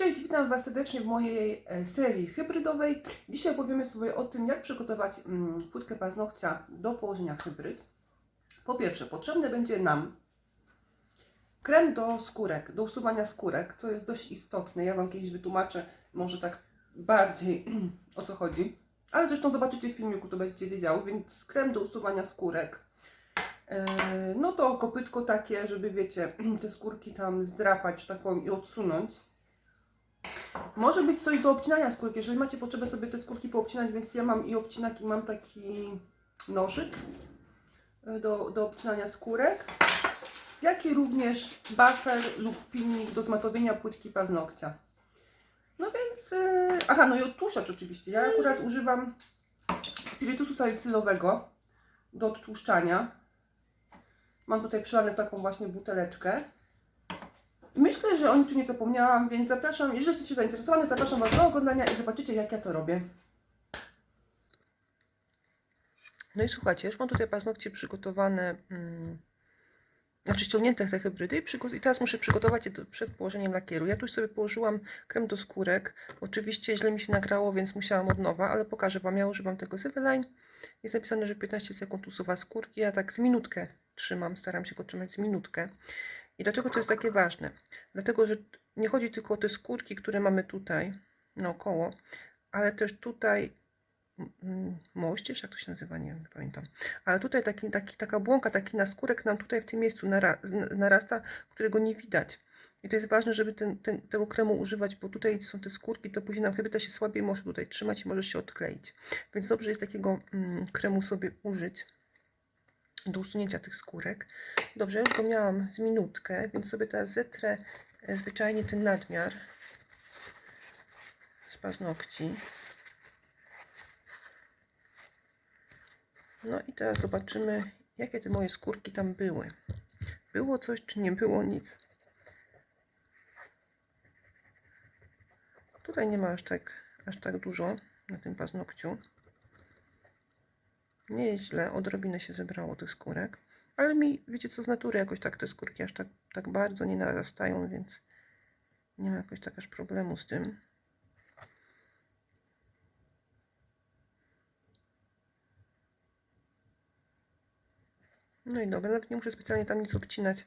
Cześć, witam Was serdecznie w mojej e, serii hybrydowej. Dzisiaj powiemy sobie o tym, jak przygotować mm, płytkę paznokcia do położenia hybryd. Po pierwsze, potrzebny będzie nam krem do skórek, do usuwania skórek, co jest dość istotne. Ja Wam kiedyś wytłumaczę, może tak bardziej o co chodzi. Ale zresztą zobaczycie w filmiku, to będziecie wiedział, więc krem do usuwania skórek. E, No to kopytko takie, żeby wiecie, te skórki tam zdrapać, tak powiem, i odsunąć. Może być coś do obcinania skórki, jeżeli macie potrzebę sobie te skórki poobcinać, więc ja mam i obcinak i mam taki nożyk e, do, do obcinania skórek, jak i również buffer lub pilnik do zmatowienia płytki paznokcia. No więc, e, aha, no i odtłuszczacz oczywiście. Ja akurat używam spirytusu salicylowego do odtłuszczania. Mam tutaj przelane taką właśnie buteleczkę. Myślę, że o niczym nie zapomniałam, więc zapraszam, jeżeli jesteście zainteresowani, zapraszam Was do oglądania i zobaczycie, jak ja to robię. No i słuchajcie, już mam tutaj paznokcie przygotowane, mm, znaczy ściągnięte te hybrydy i, i teraz muszę przygotować je do, przed położeniem lakieru. Ja tu sobie położyłam krem do skórek. Oczywiście źle mi się nagrało, więc musiałam od nowa, ale pokażę Wam. Ja używam tego Syveline. Jest napisane, że 15 sekund usuwa skórki. Ja tak z minutkę trzymam, staram się go trzymać z minutkę. I dlaczego to jest takie ważne? Dlatego, że nie chodzi tylko o te skórki, które mamy tutaj naokoło, ale też tutaj moścież, jak to się nazywa, nie, pamiętam. Ale tutaj taki, taki, taka błąka, taki naskórek nam tutaj w tym miejscu narasta, którego nie widać. I to jest ważne, żeby ten, ten, tego kremu używać, bo tutaj są te skórki, to później nam hybryda się słabiej może tutaj trzymać i może się odkleić. Więc dobrze jest takiego mm, kremu sobie użyć do usunięcia tych skórek. Dobrze, już go miałam z minutkę, więc sobie teraz zetrę e, zwyczajnie ten nadmiar z paznokci. No i teraz zobaczymy, jakie te moje skórki tam były. Było coś, czy nie było nic. Tutaj nie ma aż tak, aż tak dużo na tym paznokciu. Nie jest źle, odrobinę się zebrało tych skórek. Ale mi, wiecie co, z natury jakoś tak te skórki aż tak, tak bardzo nie narastają, więc nie ma jakoś tak aż problemu z tym. No i dobra, nawet nie muszę specjalnie tam nic obcinać.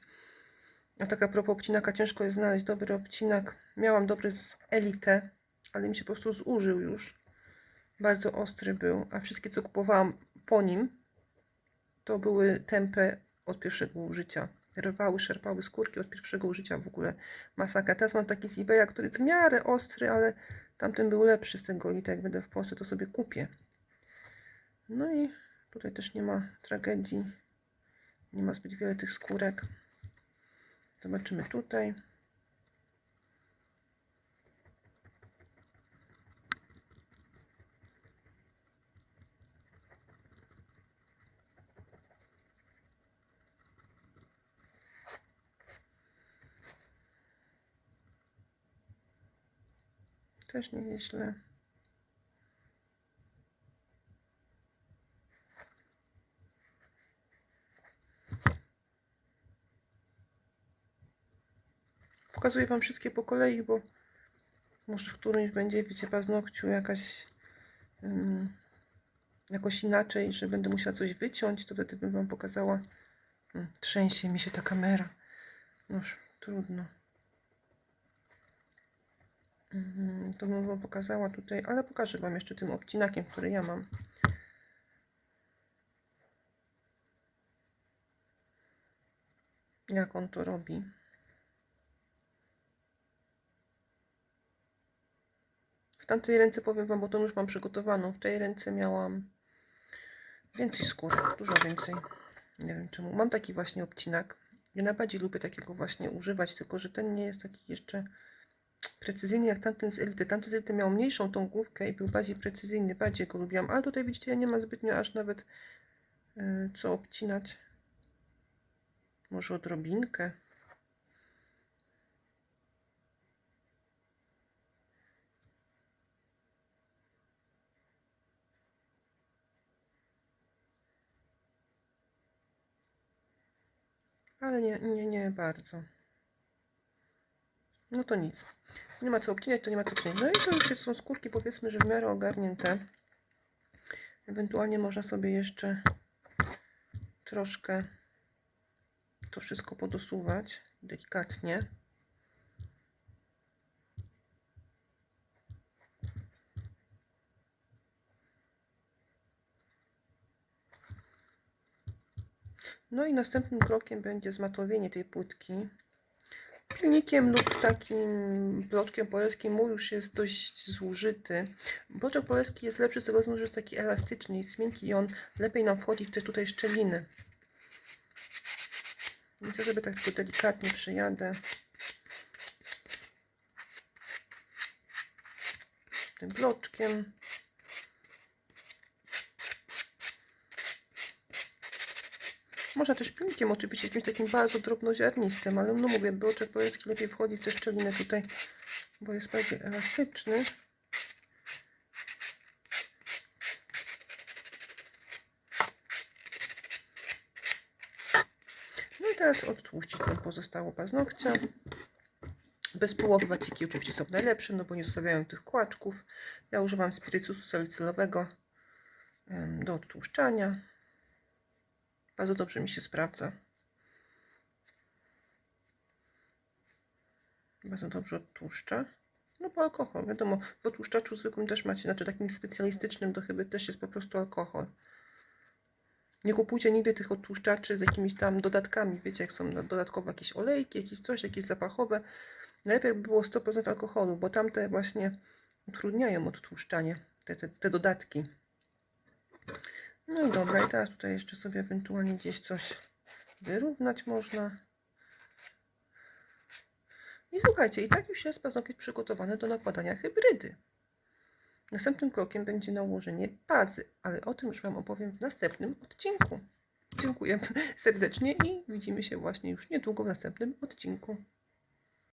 A tak a propos obcinaka, ciężko jest znaleźć dobry obcinak. Miałam dobry z Elite, ale mi się po prostu zużył już. Bardzo ostry był, a wszystkie co kupowałam po nim, to były tępe od pierwszego użycia. Rwały, szarpały skórki od pierwszego użycia w ogóle. Masakra. Teraz mam taki z eBaya, który jest w miarę ostry, ale tamten był lepszy z tego Elite. Jak będę w Polsce, to sobie kupię. No i tutaj też nie ma tragedii. Nie ma zbyt wiele tych skórek. Zobaczymy tutaj. Też nie jest źle. Pokazuję Wam wszystkie po kolei, bo może w którymś będzie, wiecie, paznokciu jakaś ym, jakoś inaczej, że będę musiała coś wyciąć, to wtedy bym Wam pokazała. Mm, Trzęsie mi się ta kamera. Noż, trudno. Mhm, To bym Wam pokazała tutaj, ale pokażę Wam jeszcze tym obcinakiem, który ja mam. Jak on to robi. W tamtej ręce powiem Wam, bo to już mam przygotowaną. W tej ręce miałam więcej skóry, dużo więcej. Nie wiem czemu. Mam taki właśnie obcinak. Ja najbardziej lubię takiego właśnie używać, tylko że ten nie jest taki jeszcze precyzyjny jak tamten z Elity. Tamten z Elity miał mniejszą tą główkę i był bardziej precyzyjny, bardziej go lubiłam. Ale tutaj widzicie, ja nie mam zbytnio aż nawet yy, co obcinać. Może odrobinkę. Ale nie, nie, nie bardzo. No to nic. Nie ma co obcinać, to nie ma co obcinać. No i to już są skórki powiedzmy, że w miarę ogarnięte. Ewentualnie można sobie jeszcze troszkę to wszystko podosuwać delikatnie. No i następnym krokiem będzie zmatowienie tej płytki. Pilnikiem lub takim bloczkiem polskim mój już jest dość zużyty. Bloczek polski jest lepszy z tego względu, że jest taki elastyczny, jest miękki i on lepiej nam wchodzi w te tutaj szczeliny. Więc ja sobie tak tylko delikatnie przyjadę. Tym bloczkiem. Można też pilnikiem oczywiście, jakimś takim bardzo drobnoziarnistym, ale no mówię, bloczek polski lepiej wchodzi w te szczeliny tutaj, bo jest bardziej elastyczny. No i teraz odtłuścić tą pozostałą paznokcia. Bezpołowe waciki oczywiście są najlepsze, no bo nie zostawiają tych kłaczków. Ja używam spirytusu salicylowego do odtłuszczania. Bardzo dobrze mi się sprawdza. Bardzo dobrze odtłuszcza. No bo alkohol, wiadomo, w odtłuszczaczu zwykłym też macie, znaczy takim specjalistycznym to chyba też jest po prostu alkohol. Nie kupujcie nigdy tych odtłuszczaczy z jakimiś tam dodatkami, wiecie jak są dodatkowe jakieś olejki, jakieś coś, jakieś zapachowe. Najlepiej by było 100% alkoholu, bo tamte właśnie utrudniają odtłuszczanie, te, te, te dodatki. No i dobra, i teraz tutaj jeszcze sobie ewentualnie gdzieś coś wyrównać można. I słuchajcie, i tak już jest paznokieć przygotowany do nakładania hybrydy. Następnym krokiem będzie nałożenie bazy, ale o tym już Wam opowiem w następnym odcinku. Dziękuję serdecznie i widzimy się właśnie już niedługo w następnym odcinku.